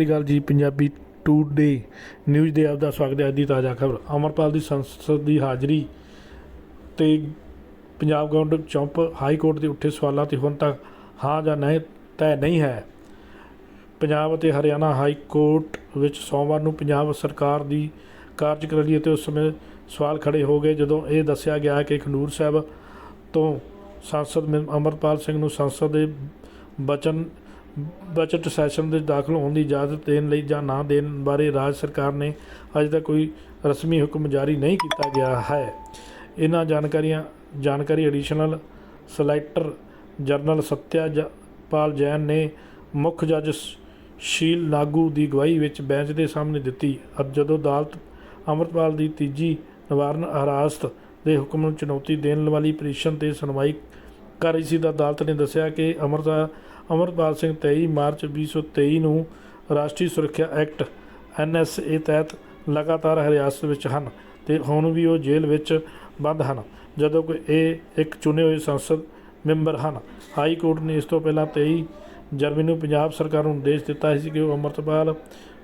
ਸਤਿ ਸ਼੍ਰੀ ਅਕਾਲ ਜੀ, Punjabi today news ਦੇ ਆਪ ਦਾ ਸਵਾਗਤ ਹੈ ਅੱਜ ਦੀ ਤਾਜ਼ਾ ਖਬਰ। ਅਮਰਪਾਲ ਦੀ ਸੰਸਦ ਦੀ ਹਾਜ਼ਰੀ ਤੇ ਪੰਜਾਬ ਗਵਰਨਮੈਂਟ ਚੌਂਪ ਹਾਈ ਕੋਰਟ ਦੇ ਉੱਠੇ ਸਵਾਲਾਂ ਤੇ ਹੁਣ ਤੱਕ ਹਾਂ ਜਾਂ ਨਹੀਂ, ਤੈਅ ਨਹੀਂ ਹੈ। ਪੰਜਾਬ ਅਤੇ ਹਰਿਆਣਾ ਹਾਈ ਕੋਰਟ ਵਿੱਚ ਸੋਮਵਾਰ ਨੂੰ ਪੰਜਾਬ ਸਰਕਾਰ ਦੀ ਕਾਰਜਕ੍ਰਮੀ ਅਤੇ ਉਸ ਸਮੇਂ ਸਵਾਲ ਖੜੇ ਹੋ ਗਏ ਜਦੋਂ ਇਹ ਦੱਸਿਆ ਗਿਆ ਕਿ ਖੰਡੂਰ ਸਾਹਿਬ ਤੋਂ ਸੰਸਦ ਮੈਂ- ਅਮਰਪਾਲ ਸਿੰਘ ਨੂੰ ਸੰਸਦ ਦੇ ਬਚਨ ਬਜਟ ਸੈਸ਼ਨ ਦੇ ਦਾਖਲ ਹੋਣ ਦੀ ਇਜਾਜ਼ਤ ਦੇਣ ਲਈ ਜਾਂ ਨਾ ਦੇਣ ਬਾਰੇ ਰਾਜ ਸਰਕਾਰ ਨੇ ਅਜੇ ਤੱਕ ਕੋਈ ਰਸਮੀ ਹੁਕਮ ਜਾਰੀ ਨਹੀਂ ਕੀਤਾ ਗਿਆ ਹੈ। ਇਹਨਾਂ ਜਾਣਕਾਰੀਆਂ ਜਾਣਕਾਰੀ ਐਡੀਸ਼ਨਲ ਸਲੈਕਟਰ ਜਰਨਲ ਸਤਿਆ ਜ- ਪਾਲ ਜੈਨ ਨੇ ਮੁੱਖ ਜੱਜ ਸ਼ੀਲ ਨਾਗੂ ਦੀ ਗਵਾਹੀ ਵਿੱਚ ਬੈਂਚ ਦੇ ਸਾਹਮਣੇ ਦਿੱਤੀ। ਅਤੇ ਜਦੋਂ ਅਦਾਲਤ ਅਮਰਪਾਲ ਦੀ ਤੀਜੀ ਨਿਵਾਰਨ ਹਰਾਸਤ ਦੇ ਹੁਕਮ ਨੂੰ ਚੁਣੌਤੀ ਦੇਣ ਵਾਲੀ ਪਟੀਸ਼ਨ ਤੇ ਸੁਣਵਾਈ ਕਰ ਰਹੀ ਸੀ ਤਾਂ ਅਦਾਲਤ ਨੇ ਦੱਸਿਆ ਕਿ ਅਮਰਤਾ ਅਮਰਪਾਲ ਸਿੰਘ 23 ਮਾਰਚ 2023 ਨੂੰ ਰਾਸ਼ਟਰੀ ਸੁਰੱਖਿਆ ਐਕਟ ਐਨਐਸਏ ਤਹਿਤ ਲਗਾਤਾਰ ਹਿਰਾਸਤ ਵਿੱਚ ਹਨ ਤੇ ਹੁਣ ਵੀ ਉਹ ਜੇਲ੍ਹ ਵਿੱਚ ਬੰਦ ਹਨ, ਜਦੋਂ ਕਿ ਇਹ ਇੱਕ ਚੁਣੇ ਹੋਏ ਸੰਸਦ ਮੈਂਬਰ ਹਨ। ਹਾਈ ਕੋਰਟ ਨੇ ਇਸ ਤੋਂ ਪਹਿਲਾਂ 23 ਜਰਮਨੀ ਨੂੰ ਪੰਜਾਬ ਸਰਕਾਰ ਨੂੰ ਨਿਰਦੇਸ਼ ਦਿੱਤਾ ਸੀ ਕਿ ਉਹ ਅਮਰਪਾਲ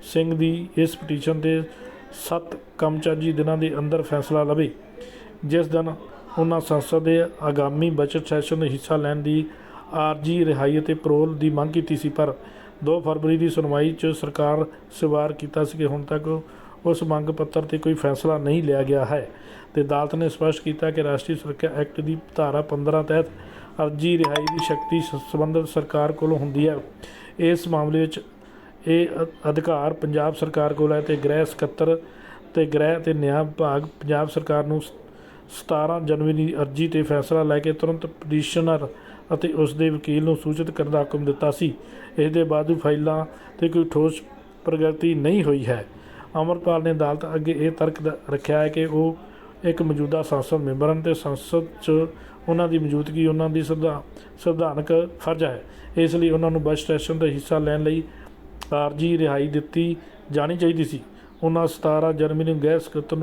ਸਿੰਘ ਦੀ ਇਸ ਪਟੀਸ਼ਨ ਤੇ 7 ਕੰਮਚਾਜੀ ਦਿਨਾਂ ਦੇ ਅੰਦਰ ਫੈਸਲਾ ਲਵੇ। ਜਿਸ ਦਿਨ ਉਹਨਾਂ ਸੰਸਦ ਦੇ ਆਗਾਮੀ ਬਜਟ ਸੈਸ਼ਨ ਵਿੱਚ ਹਿੱਸਾ ਲੈਣ ਦੀ ਆਰਜੀ ਰਿਹਾਈ ਅਤੇ ਪਰੋਲ ਦੀ ਮੰਗ ਕੀਤੀ ਸੀ, ਪਰ 2 ਫਰਵਰੀ ਦੀ ਸੁਣਵਾਈ 'ਚ ਸਰਕਾਰ ਸਵਾਰ ਕੀਤਾ ਸੀ ਕਿ ਹੁਣ ਤੱਕ ਉਸ ਮੰਗ ਪੱਤਰ ਤੇ ਕੋਈ ਫੈਸਲਾ ਨਹੀਂ ਲਿਆ ਗਿਆ ਹੈ। ਤੇ ਅਦਾਲਤ ਨੇ ਸਪਸ਼ਟ ਕੀਤਾ ਕਿ ਰਾਸ਼ਟਰੀ ਸੁਰੱਖਿਆ ਐਕਟ ਦੀ ਧਾਰਾ 15 ਤਹਿਤ ਅਰਜੀ ਰਿਹਾਈ ਦੀ ਸ਼ਕਤੀ ਸ- ਸੰਬੰਧਿਤ ਸਰਕਾਰ ਕੋਲ ਹੁੰਦੀ ਹੈ। ਇਸ ਮਾਮਲੇ ਵਿੱਚ ਇਹ ਅ- ਅਧਿਕਾਰ ਪੰਜਾਬ ਸਰਕਾਰ ਕੋਲ ਹੈ ਤੇ ਗ੍ਰਹਿ ਸਕੱਤਰ ਤੇ ਗ੍ਰਹਿ ਤੇ ਨਿਆਂ ਵਿਭਾਗ ਪੰਜਾਬ ਸਰਕਾਰ ਨੂੰ ਸ- 17 ਜਨਵਰੀ ਦੀ ਅਰਜੀ ਤੇ ਫੈਸਲਾ ਲੈ ਕੇ ਤੁਰੰਤ ਪਟੀਸ਼ਨਰ ਅਤੇ ਉਸ ਦੇ ਵਕੀਲ ਨੂੰ ਸੂਚਿਤ ਕਰਨ ਦਾ ਹੁਕਮ ਦਿੱਤਾ ਸੀ। ਇਸ ਦੇ ਬਾਅਦ ਫਾਈਲਾਂ ਤੇ ਕੋਈ ਠੋਸ ਪ੍ਰਗਤੀ ਨਹੀਂ ਹੋਈ ਹੈ। ਅਮਰਪਾਲ ਨੇ ਅਦਾਲਤ ਅੱਗੇ ਇਹ ਤਰਕ ਰੱਖਿਆ ਹੈ ਕਿ ਉਹ ਇੱਕ ਮੌਜੂਦਾ ਸੰਸਦ ਮੈਂਬਰ ਹਨ ਤੇ ਸੰਸਦ 'ਚ ਉਹਨਾਂ ਦੀ ਮੌਜੂਦਗੀ ਉਹਨਾਂ ਦੀ ਸੰਵਿਧਾ ਸੰਵਿਧਾਨਕ ਫਰਜ਼ ਹੈ। ਇਸ ਲਈ ਉਹਨਾਂ ਨੂੰ ਬਜਟ ਸੈਸ਼ਨ ਦਾ ਹਿੱਸਾ ਲੈਣ ਲਈ ਆਰਜੀ ਰਿਹਾਈ ਦਿੱਤੀ ਜਾਣੀ ਚਾਹੀਦੀ ਸੀ। ਉਹਨਾਂ 17 ਜਨਵਰੀ ਨੂੰ ਗੈਰ ਸਕੱਤਰ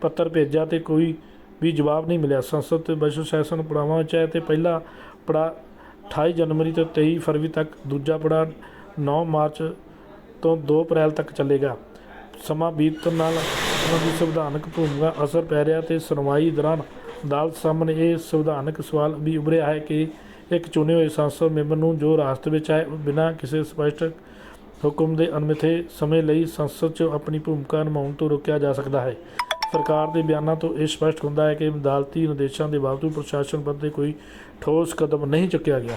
ਪੱਤਰ ਭੇਜਿਆ ਤੇ ਕੋਈ ਵੀ ਜਵਾਬ ਨਹੀਂ ਮਿਲਿਆ। ਸੰਸਦ ਤੇ ਬਜਟ ਸੈਸ਼ਨ ਪੜਾਵਾਂ ਵਿੱਚ ਹੈ ਤੇ ਪਹਿਲਾ ਪੜਾਅ 28 ਜਨਵਰੀ ਤੋਂ 23 ਫਰਵਰੀ ਤੱਕ ਦੂਜਾ ਪੜਾਅ 9 ਮਾਰਚ ਤੋਂ 2 ਅਪ੍ਰੈਲ ਤੱਕ ਚੱਲੇਗਾ। ਸਮਾਂ ਬੀਤਣ ਨਾਲ ਉਹਨਾਂ ਦੀ ਸੰਵਿਧਾਨਕ ਭੂਮਿਕਾ ਅਸਰ ਪੈ ਰਿਹਾ ਤੇ ਸੁਣਵਾਈ ਦੌਰਾਨ ਅਦਾਲਤ ਸਾਹਮਣੇ ਇਹ ਸੰਵਿਧਾਨਕ ਸਵਾਲ ਵੀ ਉਭਰਿਆ ਹੈ ਕਿ ਇੱਕ ਚੁਣੇ ਹੋਏ ਸੰਸਦ ਮੈਂਬਰ ਨੂੰ ਜੋ ਰਾਸਤੇ ਵਿੱਚ ਹੈ ਬਿਨਾਂ ਕਿਸੇ ਸਪਸ਼ਟ ਹੁਕਮ ਦੇ ਅਨਮਿੱਥੇ ਸਮੇਂ ਲਈ ਸੰਸਦ 'ਚ ਆਪਣੀ ਭੂਮਿਕਾ ਨਿਭਾਉਣ ਤੋਂ ਰੋਕਿਆ ਜਾ ਸਕਦਾ ਹੈ। ਸਰਕਾਰ ਦੇ ਬਿਆਨਾਂ ਤੋਂ ਇਹ ਸਪਸ਼ਟ ਹੁੰਦਾ ਹੈ ਕਿ ਅਦਾਲਤੀ ਨਿਰਦੇਸ਼ਾਂ ਦੇ ਬਾਵਜੂਦ ਪ੍ਰਸ਼ਾਸਨ ਵੱਲੋਂ ਕੋਈ ਠੋਸ ਕਦਮ ਨਹੀਂ ਚੁੱਕਿਆ ਗਿਆ।